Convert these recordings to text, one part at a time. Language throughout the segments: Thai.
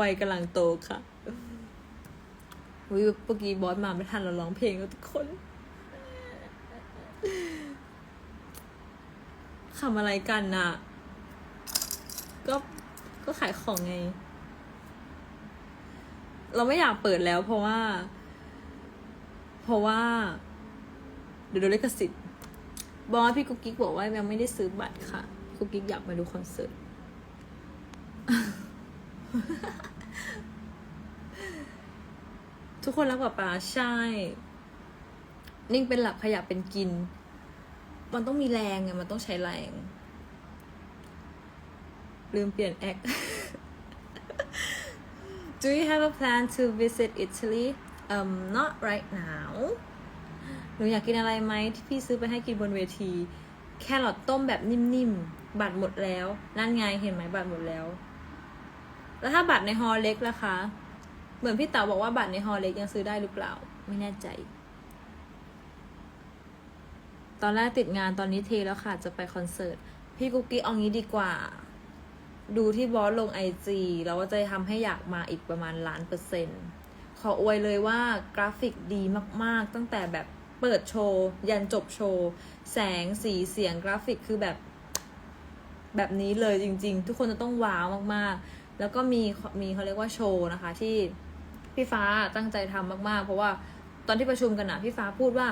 วัยกำลังโตค่ะวิเมื่อกี้บอสมาไม่ทันเราร้องเพลงแล้วทุกคนขำอะไรกันน่ะ ก็ก็ขายของไง เราไม่อยากเปิดแล้วเพราะว่า เพราะว่า เดี๋ยวโดนลิขสิทธิ์บอสพี่กุ๊กกิ๊กบอกว่ายังไม่ได้ซื้อบัตรค่ะ กุ๊กกิ๊กอยากมาดูคอนเสิร์ต ทุกคนรักป๊าป๊าใช่ นิ่งเป็นหลักขยับเป็นกิน มันต้องมีแรงไงมันต้องใช้แรง ลืมเปลี่ยนแอค Do you have a plan to visit Italy? Um, not right now. หนูอยากกินอะไรไหมที่พี่ซื้อไปให้กินบนเวที แครอทต้มแบบนิ่มๆ บัตรหมดแล้ว นั่นไงเห็นไหมบัตรหมดแล้ว แล้วถ้าบัตรในฮอลเล็กล่ะคะ เหมือนพี่เต๋าบอกว่าบัตรในฮอลเล็กยังซื้อได้หรือเปล่า ไม่แน่ใจ ตอนแรกติดงานตอนนี้เทแล้วค่ะ จะไปคอนเสิร์ต พี่กุ๊กกี้เอางี้ดีกว่า ดูที่บอสลงไอจีแล้วว่าจะทำให้อยากมาอีกประมาณล้านเปอร์เซ็นต์ ขออวยเลยว่ากราฟิกดีมาก ๆ ตั้งแต่แบบเปิดโชว์ ยันจบโชว์ แสงสีเสียงกราฟิกคือแบบ แบบนี้เลยจริง ๆ ทุกคนจะต้องว้าวมาก ๆ แล้วก็มีมีเขาเรียกว่าโชว์นะคะ ที่พี่ฟ้าตั้งใจทำมากๆ เพราะว่าตอนที่ประชุมกันนะพี่ฟ้าพูดว่า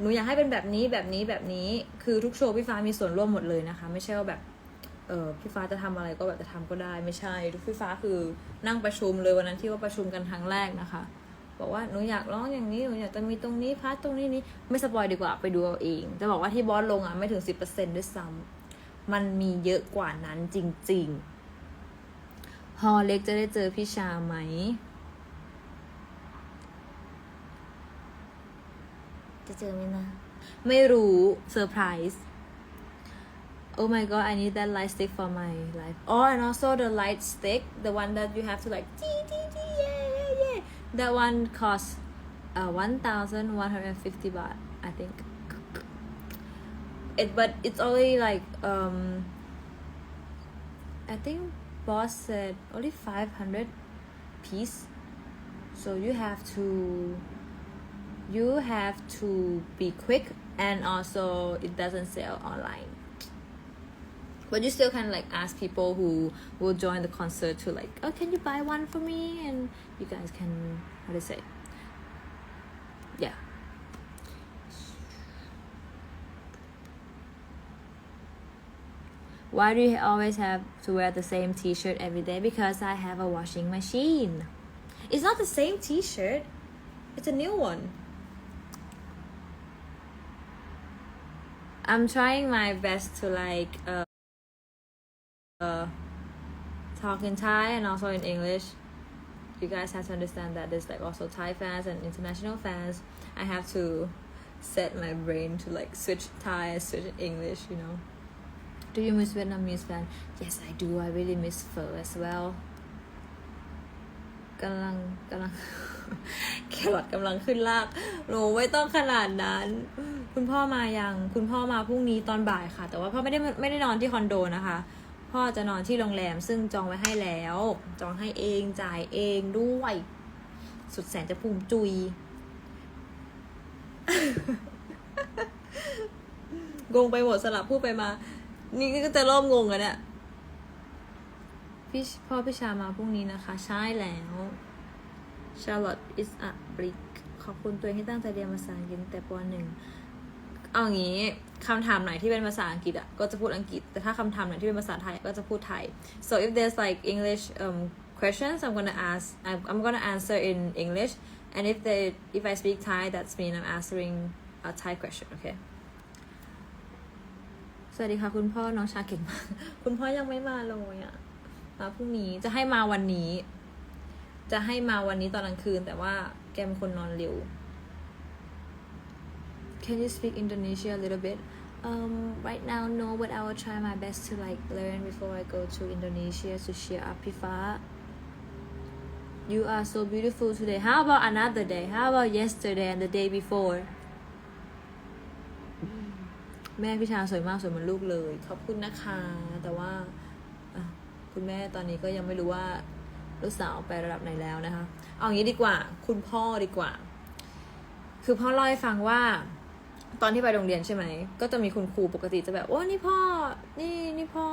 หนูอยากให้เป็นแบบนี้แบบนี้แบบนี้คือทุกโชว์พี่ฟ้ามีส่วนร่วมหมดเลยนะคะ ไม่ใช่ว่าแบบเออพี่ฟ้าจะทำอะไรก็แบบจะทำก็ได้ ไม่ใช่ทุกพี่ฟ้าคือนั่งประชุมเลยวันนั้นที่ว่าประชุมกันครั้งแรกนะคะ บอกว่าหนูอยากร้องอย่างนี้หนูอยากจะมีตรงนี้พาร์ทตรงนี้นี้ไม่สปอยดีกว่าไปดูเอาเองจะบอกว่าที่บอสลงอะไม่ถึงสิบเปอร์เซ็นด้วยซ้ำมันมีเยอะกว่านั้นจริง ๆ ฮอลเล็กจะได้เจอพี่ชาไหม จะเจอไหมนะ ไม่รู้เซอร์ไพรส์ Oh my god, I need that light stick for my life. Oh, and also the light stick, the one that you have to like, dee, dee, dee, yeah, yeah, yeah. That one costs uh, 1,150 baht, I think. It, but it's only like, um, I think boss said only 500 piece. So you have to, you have to be quick and also it doesn't sell online. But you still can like ask people who will join the concert to like oh can you buy one for me? And you guys can how to say? Yeah why do you always have to wear the same t-shirt every day because i have a washing machine it's not the same t-shirt it's a new one i'm trying my best to like uh, uh, talk in Thai and also in English. You guys have to understand that there's like also Thai fans and international fans. I have to set my brain to like switch Thai switch English, you know. Do you miss Vietnamese fan? Yes, I do. I really miss pho as well. กำลังกำลังแครอทกำลังขึ้นลากหนูไม่ต้องขนาดนั้น คุณพ่อมายัง คุณพ่อมาพรุ่งนี้ตอนบ่ายค่ะ แต่ว่าพ่อไม่ได้ไม่ได้นอนที่คอนโดนะคะ พ่อจะนอนที่โรงแรมซึ่งจองไว้ให้แล้ว จองให้เองจ่ายเองด้วย สุดแสนจะภูมิจุยงงไปหมดสลับพูดไปมา นี่ก็จะเริ่มงงแล้วเนี่ยพี่พ่อพี่ชามาพรุ่งนี้นะคะ ใช่แล้ว Charlotte is a brick ขอบคุณตัวเองที่ตั้งใจเรียนภาษาอังกฤษตั้งแต่ปหนึ่งเอางี้คำถามไหนที่เป็นภาษาอังกฤษอะก็จะพูดอังกฤษ แต่ถ้าคำถามไหนที่เป็นภาษาไทยก็จะพูดไทย so if there's like English um questions I'm gonna ask I'm, I'm gonna answer in English and if they if I speak Thai that's mean I'm answering a Thai question okay สวัสดีค่ะ คุณพ่อน้องชาเก่งมากคุณพ่อยังไม่มาเลยอะมาพรุ่งนี้จะให้มาวันนี้ จะให้มาวันนี้ตอนกลางคืน แต่ว่าแกเป็นคนนอนเร็ว Can you speak Indonesia a little bit? Um, right now, no, but I will try my best to like learn before I go to Indonesia to cheer up Pifa. You are so beautiful today. How about another day? How about yesterday and the day before? แม่พี่ชาสวยมากสวยเหมือนลูกเลย ขอบคุณนะคะ แต่ว่าคุณแม่ตอนนี้ก็ยังไม่รู้ว่าลูกสาวไประดับไหนแล้วนะคะ เอางี้ดีกว่า คุณพ่อดีกว่า คือพ่อเล่าให้ฟังว่า ตอนที่ไปโรงเรียนใช่ไหม ก็จะมีคุณครูปกติจะแบบโอ้นี่พ่อ นี่นี่พ่อ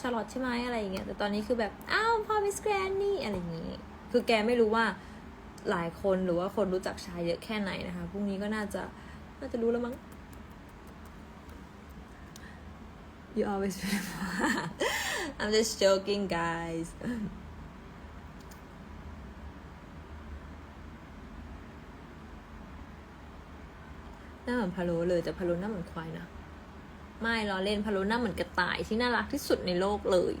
ชาร์ลอตใช่ไหมอะไรอย่างเงี้ย แต่ตอนนี้คือแบบอ้าวพ่อมิสแกรนนี่อะไรอย่างงี้ คือแกไม่รู้ว่าหลายคนหรือว่าคนรู้จักชายเยอะแค่ไหนนะคะ พรุ่งนี้ก็น่าจะน่าจะรู้แล้วมั้ง You always beautiful I'm just joking guys หน้าเหมือนพะโล้เลยแต่พะโล้หน้าเหมือนควายนะไม่ล้อเล่นพะโล้หน้าเหมือนกระต่ายที่น่ารักที่สุดในโลกเลย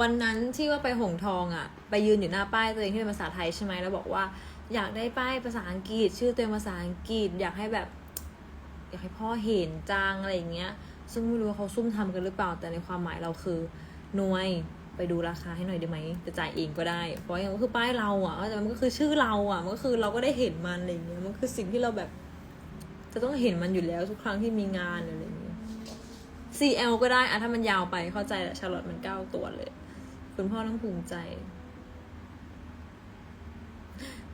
วันนั้นที่ว่าไปหงทองอะ่ะ ไปยืนอยู่หน้าป้ายตัวเองที่เป็นภาษาไทยใช่ไหมแล้วบอกว่า อยากได้ป้ายภาษาอังกฤษ ชื่อตัวเองภาษาอังกฤษอยากให้แบบ อยากให้พ่อเห็นจังอะไรอย่างเงี้ย ซึ่งไม่รู้ว่าเขาซุ่มทำกันหรือเปล่า แต่ในความหมายเราคือหน่วยไปดูราคาให้หน่อยได้ไหมจะจ่ายเองก็ได้ เพราะอย่างมันคือป้ายเราอะแต่มันก็คือชื่อเราอะ มันก็คือเราก็ได้เห็นมันอะไรอย่างเงี้ย มันคือสิ่งที่เราแบบ จะต้องเห็นมันอยู่แล้วทุกครั้งที่มีงานอะไรอย่างเงี้ย CL ก็ได้อะถ้ามันยาวไปเข้าใจแหละชาร์ลอตมันเก้าตัวเลย คุณพ่อต้องภูมิใจ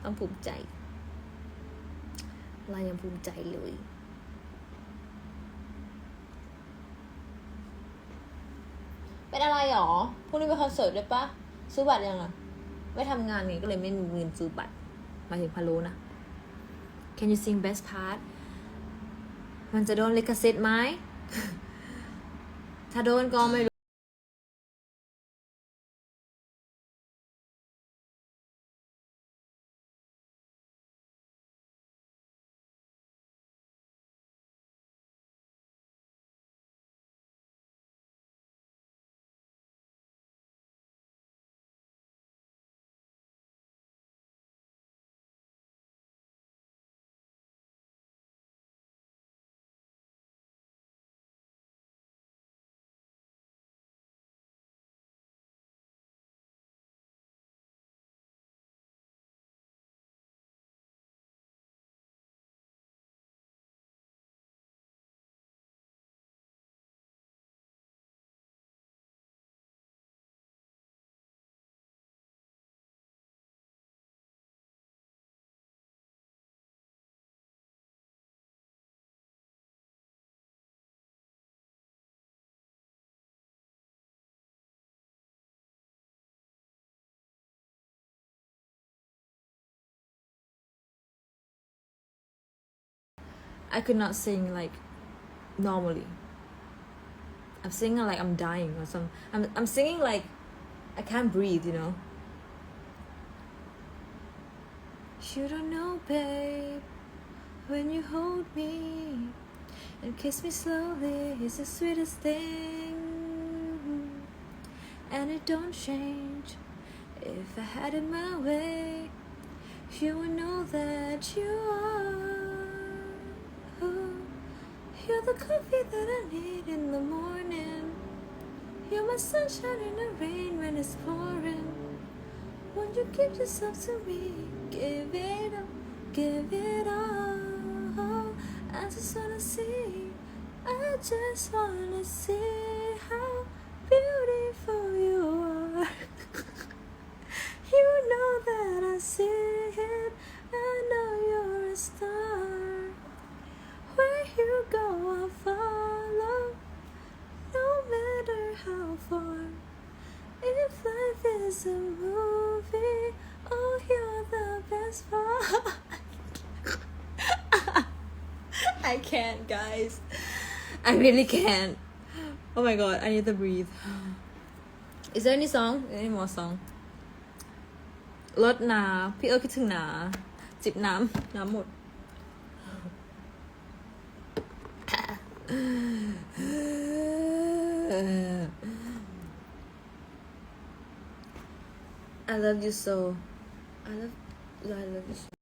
ต้องภูมิใจเรายังภูมิใจเลย เป็นอะไรหรอพรุ่งนี้ไปคอนเสิร์ตด้วยปะซื้อบัตรยังอะไม่ทำงานนี้ก็เลยไม่มีเงินซื้อบัตรมาถึงพาโลนะ Can you sing best part มันจะโดนลิขสิทธิ์ไหม ถ้าโดนก็ไม่ I could not sing like normally. I'm singing like I'm dying or some. I'm I'm singing like I can't breathe, you know. You don't know, babe, when you hold me and kiss me slowly, it's the sweetest thing, and it don't change. If I had it my way, you would know that you are. You're the coffee that I need in the morning. You're my sunshine in the rain when it's pouring. Won't you give yourself to me? Give it up, give it all. I just wanna see, I just wanna see how beautiful you are. you know that I see it, I know you're a star. Where you go, I'll follow, no matter how far. If life is a movie, oh, you're the best part. I can't, guys. I really can't. Oh my god, I need to breathe. Is there any song? Any more song? รถนา พี่เอิร์ธคิดถึงหนา จิบน้ำ น้ำหมด I love you so. I love. I love you so.